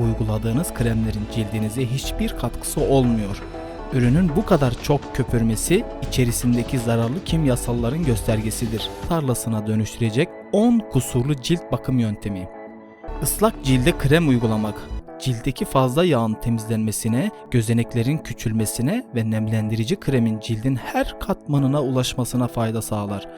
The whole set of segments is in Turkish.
uyguladığınız kremlerin cildinize hiçbir katkısı olmuyor. Ürünün bu kadar çok köpürmesi içerisindeki zararlı kimyasalların göstergesidir. Tarlasına dönüştürecek 10 kusurlu cilt bakım yöntemi. Islak cilde krem uygulamak, ciltteki fazla yağın temizlenmesine, gözeneklerin küçülmesine ve nemlendirici kremin cildin her katmanına ulaşmasına fayda sağlar.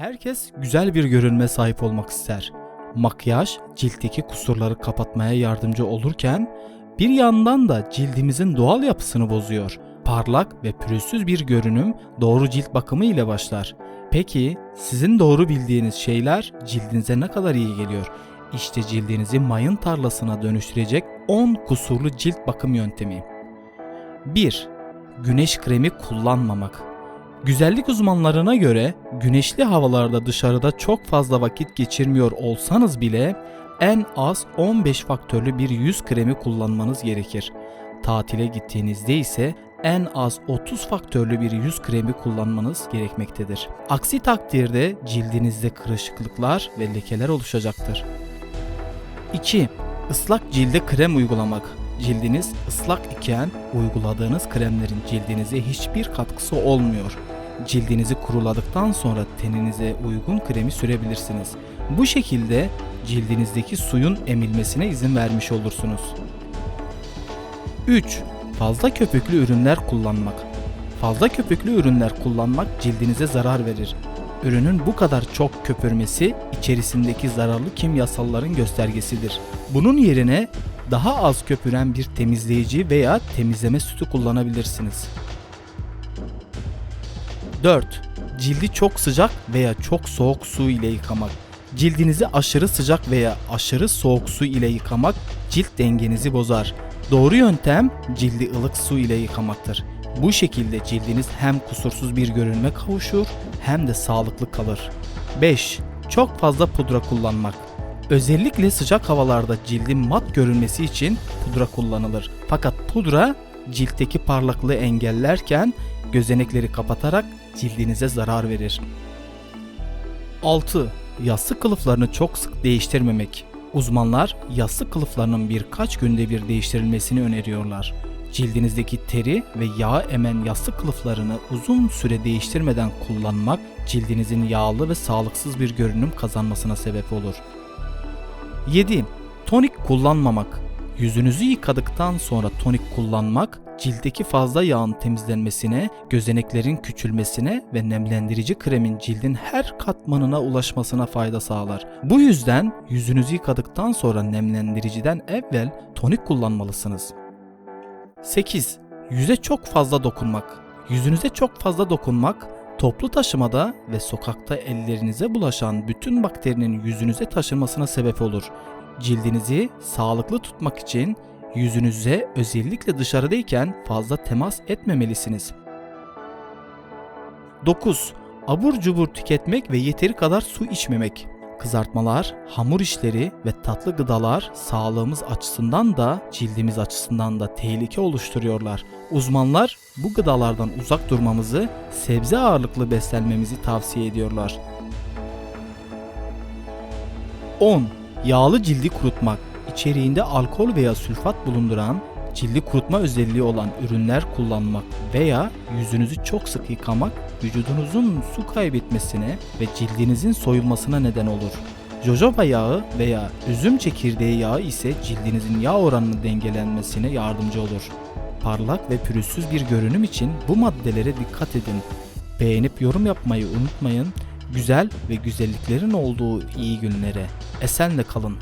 Herkes güzel bir görünme sahip olmak ister. Makyaj ciltteki kusurları kapatmaya yardımcı olurken bir yandan da cildimizin doğal yapısını bozuyor. Parlak ve pürüzsüz bir görünüm doğru cilt bakımı ile başlar. Peki sizin doğru bildiğiniz şeyler cildinize ne kadar iyi geliyor? İşte cildinizi mayın tarlasına dönüştürecek 10 kusurlu cilt bakım yöntemi. 1. Güneş kremi kullanmamak. Güzellik uzmanlarına göre güneşli havalarda dışarıda çok fazla vakit geçirmiyor olsanız bile en az 15 faktörlü bir yüz kremi kullanmanız gerekir. Tatile gittiğinizde ise en az 30 faktörlü bir yüz kremi kullanmanız gerekmektedir. Aksi takdirde cildinizde kırışıklıklar ve lekeler oluşacaktır. 2. Islak cilde krem uygulamak. Cildiniz ıslak iken uyguladığınız kremlerin cildinize hiçbir katkısı olmuyor. Cildinizi kuruladıktan sonra teninize uygun kremi sürebilirsiniz. Bu şekilde cildinizdeki suyun emilmesine izin vermiş olursunuz. 3. Fazla köpüklü ürünler kullanmak. Fazla köpüklü ürünler kullanmak cildinize zarar verir. Ürünün bu kadar çok köpürmesi içerisindeki zararlı kimyasalların göstergesidir. Bunun yerine daha az köpüren bir temizleyici veya temizleme sütü kullanabilirsiniz. 4. Cildi çok sıcak veya çok soğuk su ile yıkamak. Cildinizi aşırı sıcak veya aşırı soğuk su ile yıkamak cilt dengenizi bozar. Doğru yöntem cildi ılık su ile yıkamaktır. Bu şekilde cildiniz hem kusursuz bir görünme kavuşur hem de sağlıklı kalır. 5. Çok fazla pudra kullanmak. Özellikle sıcak havalarda cildin mat görünmesi için pudra kullanılır. Fakat pudra ciltteki parlaklığı engellerken gözenekleri kapatarak cildinize zarar verir. 6. Yastık kılıflarını çok sık değiştirmemek. Uzmanlar yastık kılıflarının birkaç günde bir değiştirilmesini öneriyorlar. Cildinizdeki teri ve yağ emen yastık kılıflarını uzun süre değiştirmeden kullanmak cildinizin yağlı ve sağlıksız bir görünüm kazanmasına sebep olur. 7. Tonik kullanmamak. Yüzünüzü yıkadıktan sonra tonik kullanmak ciltteki fazla yağın temizlenmesine, gözeneklerin küçülmesine ve nemlendirici kremin cildin her katmanına ulaşmasına fayda sağlar. Bu yüzden yüzünüzü yıkadıktan sonra nemlendiriciden evvel tonik kullanmalısınız. 8. Yüze çok fazla dokunmak. Yüzünüze çok fazla dokunmak toplu taşımada ve sokakta ellerinize bulaşan bütün bakterinin yüzünüze taşınmasına sebep olur. Cildinizi sağlıklı tutmak için yüzünüze özellikle dışarıdayken fazla temas etmemelisiniz. 9. Abur cubur tüketmek ve yeteri kadar su içmemek. Kızartmalar, hamur işleri ve tatlı gıdalar sağlığımız açısından da cildimiz açısından da tehlike oluşturuyorlar. Uzmanlar bu gıdalardan uzak durmamızı, sebze ağırlıklı beslenmemizi tavsiye ediyorlar. 10. Yağlı cildi kurutmak. İçeriğinde alkol veya sülfat bulunduran, cildi kurutma özelliği olan ürünler kullanmak veya yüzünüzü çok sık yıkamak vücudunuzun su kaybetmesine ve cildinizin soyulmasına neden olur. Jojoba yağı veya üzüm çekirdeği yağı ise cildinizin yağ oranının dengelenmesine yardımcı olur. Parlak ve pürüzsüz bir görünüm için bu maddelere dikkat edin. Beğenip yorum yapmayı unutmayın. Güzel ve güzelliklerin olduğu iyi günlere. Esenle kalın.